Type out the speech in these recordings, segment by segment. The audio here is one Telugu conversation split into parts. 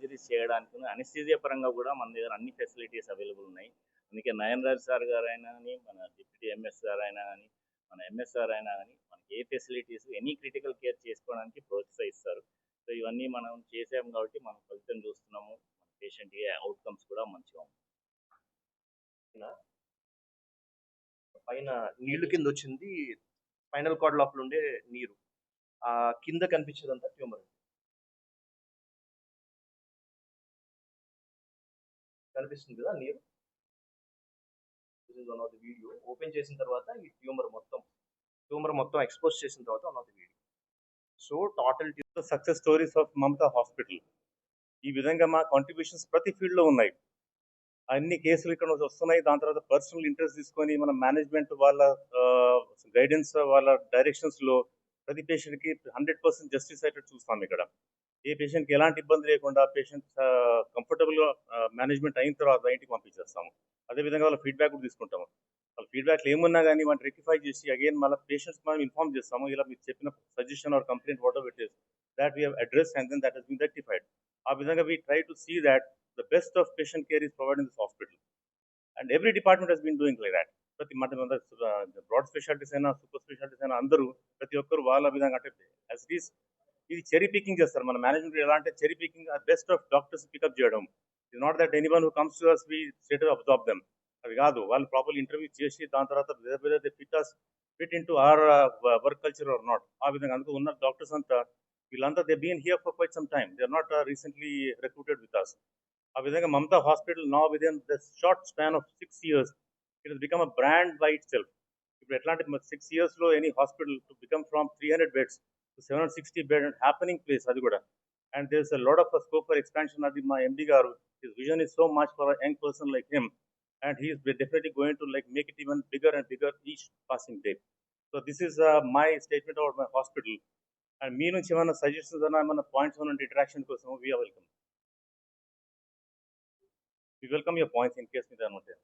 సర్జరీస్ చేయడానికి అనస్థీజియా పరంగా కూడా మన దగ్గర అన్ని ఫెసిలిటీస్ అవైలబుల్ ఉన్నాయి. అందుకే నయన్ రాజ్ సార్ గారు అయినా కానీ మన డిప్యూటీ ఎంఎస్ గారు అయినా కానీ మన ఎంఎస్ఆర్ అయినా కానీ మనకి ఏ ఫెసిలిటీస్ ఎనీ క్రిటికల్ కేర్ చేసుకోవడానికి ప్రోత్సహిస్తారు. సో ఇవన్నీ మనం చేసాం కాబట్టి మనం ఫలితం చూస్తున్నాము. మన పేషెంట్కి అవుట్కమ్స్ కూడా మంచిగా ఉన్నాయి. పైన నీళ్ళు కింద వచ్చింది ఫైనల్ కార్డ్ లోపల ఉండే నీరు. కింద కనిపించేదంతా ట్యూమర్ కనిపిస్తుంది కదా నీరు? One of the video open చేసిన తర్వాత ఈ ట్యూమర్ మొత్తం ట్యూమర్ మొత్తం ఎక్స్పోజ్ చేసిన తర్వాత one of the video so total success stories of Mamata hospital ఈ విధంగా మా కాంట్రిబ్యూషన్స్ ప్రతి ఫీల్డ్లో ఉన్నాయి. అన్ని కేసులు ఇక్కడ వస్తున్నాయి. దాని తర్వాత పర్సనల్ ఇంట్రెస్ట్ తీసుకొని మన మేనేజ్మెంట్ వాళ్ళ గైడెన్స్ వాళ్ళ డైరెక్షన్స్లో ప్రతి పేషెంట్కి హండ్రెడ్ పర్సెంట్ జస్టిస్ అయ్యేటట్టు చూస్తాం ఇక్కడ. ఏ పేషెంట్కి ఎలాంటి ఇబ్బంది లేకుండా పేషెంట్ కంఫర్టబుల్గా మేనేజ్మెంట్ అయిన తర్వాత ఇంటికి పంపించేస్తాము. అదేవిధంగా వాళ్ళ ఫీడ్బ్యాక్ కూడా తీసుకుంటాము. వాళ్ళ ఫీడ్బ్యాక్లు ఏమున్నా కానీ వాటిని రెక్టిఫై చేసి అగైన్ మళ్ళీ పేషెంట్స్ మనం ఇన్ఫార్మ్ చేస్తాము. ఇలా మీరు చెప్పిన suggestion or complaint whatever it is that we address and then that has been rectified ఆ విధంగా we try to see that the best of patient care is provide in this hospital and every department has been doing like that ప్రతి మన బ్రాడ్ స్పెషాలిటీస్ అయినా సూపర్ స్పెషాలిటీస్ అయినా అందరూ ప్రతి ఒక్కరు వాళ్ళ విధంగా అంటే అస్ ఈస్ ఇది చెరీ పికింగ్ చేస్తారు. మన మేనేజ్మెంట్ ఎలా అంటే cherry picking best of doctors pickup చేయడం. Is not that any one who comes to us we state absorb them అది కాదు. వాళ్ళు ప్రాపర్ ఇంటర్వ్యూ చేసి దాని తర్వాత fit as fit in to our work culture or not ఆ విధంగా అందుకు ఉన్న డాక్టర్స్ అంతా వీళ్ళంతా they been here for quite some time they are not recently recruited with us ఆ విధంగా మమతా హాస్పిటల్ నా with in the short span of six years it is become a brand by it self ఇప్పుడు ఎట్లాంటి సిక్స్ ఇయర్స్లో any hospital to become from three hundred beds seven hundred sixty bed happening place అది కూడా. And there is a lot of scope for expansion అది మా ఎండి గారు his vision is so much for young person like him and he is definitely going to like make it even bigger and bigger each passing day. So this is uh, my statement about my hospital. మీ నుంచి ఏమైనా సజెషన్స్ అన్నా ఏమైనా పాయింట్స్ ఏమైనా ఇంటరాక్షన్ కోసం we are welcome we welcome your points in case మీద ఉంటే.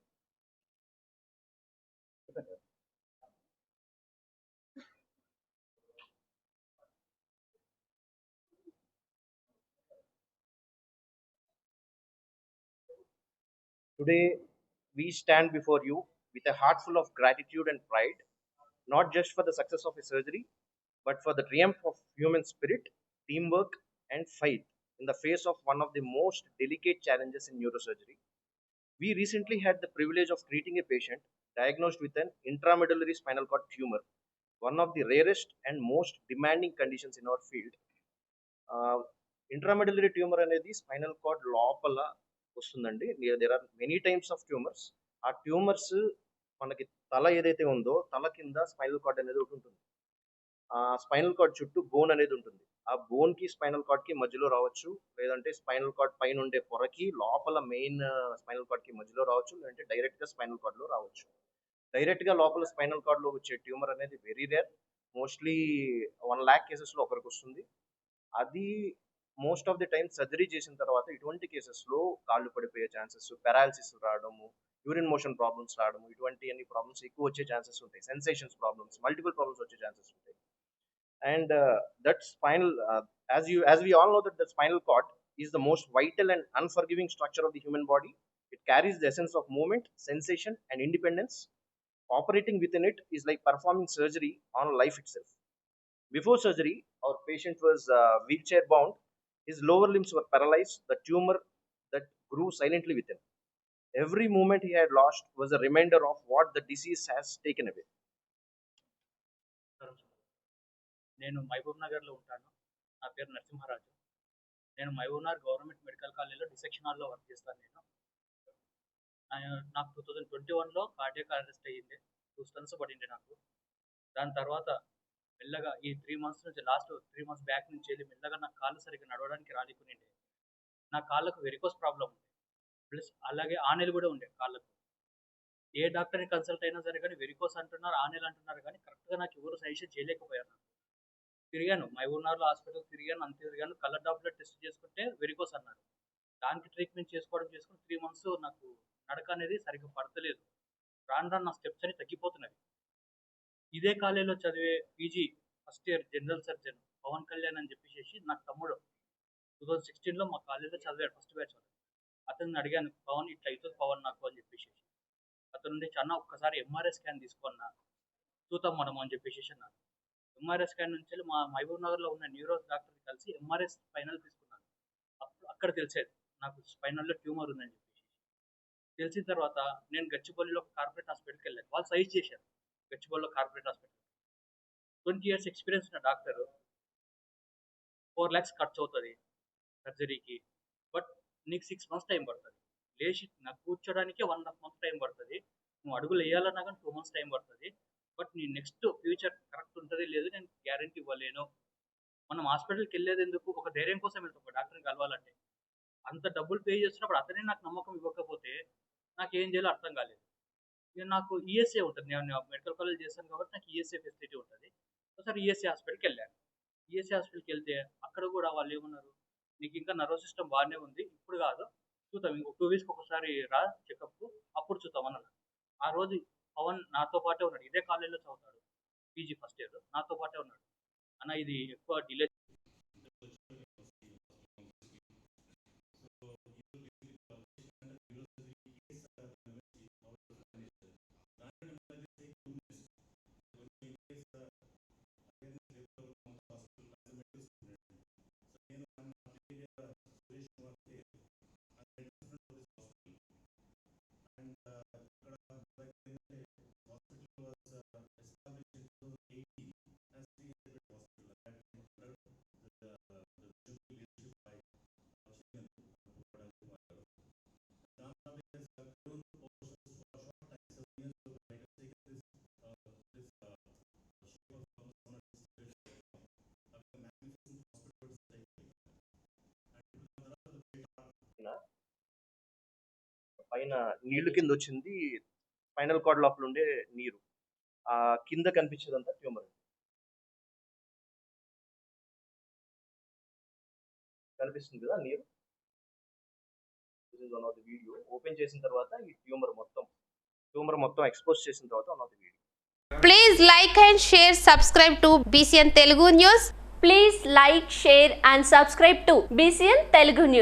Today, we stand before you with a heart full of gratitude and pride, not just for the success of a surgery, but for the triumph of human spirit, teamwork, and faith in the face of one of the most delicate challenges in neurosurgery. We recently had the privilege of treating a patient diagnosed with an intramedullary spinal cord tumor, one of the rarest and most demanding conditions in our field. Uh, intramedullary tumour అనేది స్పైనల్ కార్డ్ లోపల వస్తుందండి. There are many times of tumours ఆ ట్యూమర్స్ మనకి తల ఏదైతే ఉందో తల కింద స్పైనల్ కార్డ్ అనేది ఒకటి ఉంటుంది. ఆ స్పైనల్ కార్డ్ చుట్టూ బోన్ అనేది ఉంటుంది. ఆ బోన్కి స్పైనల్ కార్డ్కి మధ్యలో రావచ్చు. లేదంటే స్పైనల్ కార్డ్ పైన ఉండే పొరకి లోపల మెయిన్ స్పైనల్ కార్డ్కి మధ్యలో రావచ్చు. లేదంటే డైరెక్ట్గా స్పైనల్ కార్డ్లో రావచ్చు. డైరెక్ట్గా లోపల స్పైనల్ కార్డ్లో వచ్చే ట్యూమర్ అనేది very rare mostly one lakh కేసెస్లో ఒకరికి వస్తుంది. అది most of the time surgery చేసిన తర్వాత ఇటువంటి కేసెస్లో కాళ్ళు పడిపోయే ఛాన్సెస్ పారాలసిస్ రావడము యూరిన్ మోషన్ ప్రాబ్లమ్స్ రావడము ఇటువంటి అన్ని ప్రాబ్లమ్స్ ఎక్కువ వచ్చే ఛాన్సెస్ ఉంటాయి. సెన్సేషన్స్ ప్రాబ్లమ్స్ మల్టిపుల్ ప్రాబ్లమ్స్ వచ్చే ఛాన్సెస్ ఉంటాయి. And that spinal as you as we all know that the spinal cord is the most vital and unforgiving structure of the human body it carries the essence of movement sensation and independence operating with in it is like performing surgery on life it self before surgery our patient was wheel chair bound His lower limbs were paralyzed. The tumor that grew silently within. Every moment he had lost was a reminder of what the disease has taken away. నేను మహబూబ్ నగర్లో ఉంటాను నా పేరు నరసింహారాజు నేను మహబూబ్ నగర్ గవర్నమెంట్ మెడికల్ కాలేజీలో డిసెక్షన్ హాల్లో వర్క్ చేస్తాను నేను నా- నాకు టూ థౌజండ్ ట్వంటీ వన్లో కార్డియక్ అరెస్ట్ అయ్యింది టూ స్టన్స్ పడింది నాకు దాని తర్వాత మెల్లగా ఈ త్రీ మంత్స్ నుంచి లాస్ట్ త్రీ మంత్స్ బ్యాక్ నుంచి వెళ్ళి మెల్లగా నా కాళ్ళు సరిగ్గా నడవడానికి రాలేకునిండే నా కాళ్ళకు వెరికోస్ ప్రాబ్లం ఉంది ప్లస్ అలాగే ఆనెలు కూడా ఉండే కాళ్ళకు. ఏ డాక్టర్ని కన్సల్ట్ అయినా సరే కానీ వెరికోస్ అంటున్నారు ఆనెలు అంటున్నారు కానీ కరెక్ట్గా నాకు ఎవరు సజెషన్ చేయలేకపోయారు నాకు తిరిగాను మైబూర్నగర్లో హాస్పిటల్ తిరిగాను అంత తిరిగాను. కలర్ డాప్లో టెస్ట్ చేసుకుంటే వెరికోస్ అన్నారు. దానికి ట్రీట్మెంట్ చేసుకోవడం చేసుకుని త్రీ మంత్స్ నాకు నడక అనేది సరిగ్గా పడతలేదు. రాను రాను నా స్టెప్స్ అని తగ్గిపోతున్నాయి. ఇదే కాలేజీలో చదివే PG first year general surgeon Pawan Kalyan అని చెప్పేసి నా తమ్ముడు టూ థౌజండ్ సిక్స్టీన్లో మా కాలేజీలో చదివాడు ఫస్ట్ బ్యాచ్ అతను అతన్ని అడిగాను పవన్ ఇట్లా అవుతుంది పవన్ నాకు అని చెప్పేసి అతను నుండి చాలా ఒక్కసారి ఎంఆర్ఐ స్కాన్ తీసుకున్నా చూద్దాం మనం అని చెప్పేసి అన్నాను ఎంఆర్ఐ స్కాన్ నుంచి వెళ్ళి మా మహబూబ్ నగర్లో ఉన్న న్యూరో డాక్టర్ కలిసి ఎంఆర్ఐ స్పైనల్ తీసుకున్నాను. అప్పుడు అక్కడ తెలిసేది నాకు స్పైనల్లో ట్యూమర్ ఉందని చెప్పేసి తెలిసిన తర్వాత నేను గచ్చిపల్లిలో కార్పొరేట్ హాస్పిటల్కి వెళ్ళాను. వాళ్ళు సజెస్ట్ చేశారు గచ్చిబౌల్లో corporate hospital twenty years experience ఉన్న డాక్టర్ ఫోర్ ల్యాక్స్ ఖర్చు అవుతుంది సర్జరీకి. బట్ నీకు సిక్స్ మంత్స్ టైం పడుతుంది. లేచి నాకు కూర్చోడానికే one and half month time పడుతుంది. నువ్వు అడుగులు వేయాలన్నా కానీ టూ మంత్స్ టైం పడుతుంది. బట్ నీ నెక్స్ట్ ఫ్యూచర్ కరెక్ట్ ఉంటుంది లేదు నేను గ్యారంటీ ఇవ్వలేను. మనం హాస్పిటల్కి వెళ్ళేది ఎందుకు? ఒక ధైర్యం కోసం వెళ్తాం ఒక డాక్టర్ని కలవాలంటే. అంత డబ్బులు పే చేస్తున్నప్పుడు అతనే నాకు నమ్మకం ఇవ్వకపోతే నాకు ఏం చేయాలో అర్థం కాలేదు. నేను నాకు ఈఎస్ఏ ఉంటుంది. నేను మెడికల్ కాలేజ్ చేశాను కాబట్టి నాకు ఈఎస్ఏ ఫెసిలిటీ ఉంటుంది. ఒకసారి ఈఎస్ఏ హాస్పిటల్కి వెళ్ళాను. ఈఎస్ఏ హాస్పిటల్కి వెళ్తే అక్కడ కూడా వాళ్ళు ఏమన్నారు? నీకు ఇంకా నర్వస్ సిస్టమ్ బాగానే ఉంది. ఇప్పుడు కాదు. చూద్దాం. ఇంకో టూ వీక్స్కి ఒకసారి రా చెకప్ అప్పుడు చూద్దాం అన్నారు ఆ రోజు పవన్ నాతో పాటే ఉన్నాడు. ఇదే కాలేజీలో చదువుతాడు. PG first year. నాతో పాటే ఉన్నాడు. అన్న ఇది ఎక్కువ డిలే పైన నీళ్ళు కింద వచ్చింది ఫైనల్ కార్డ్ లోపల ఉండే నీరు. ఆ కింద కనిపించేదంతా ట్యూమర్ కనిపిస్తుంది కదా నీరు. One of the video open చేసిన తర్వాత ఈ ట్యూమర్ మొత్తం ట్యూమర్ మొత్తం ఎక్స్పోజ్ చేసిన తర్వాత one of the video please like and share subscribe to BCN Telugu news please like share and subscribe to BCN Telugu news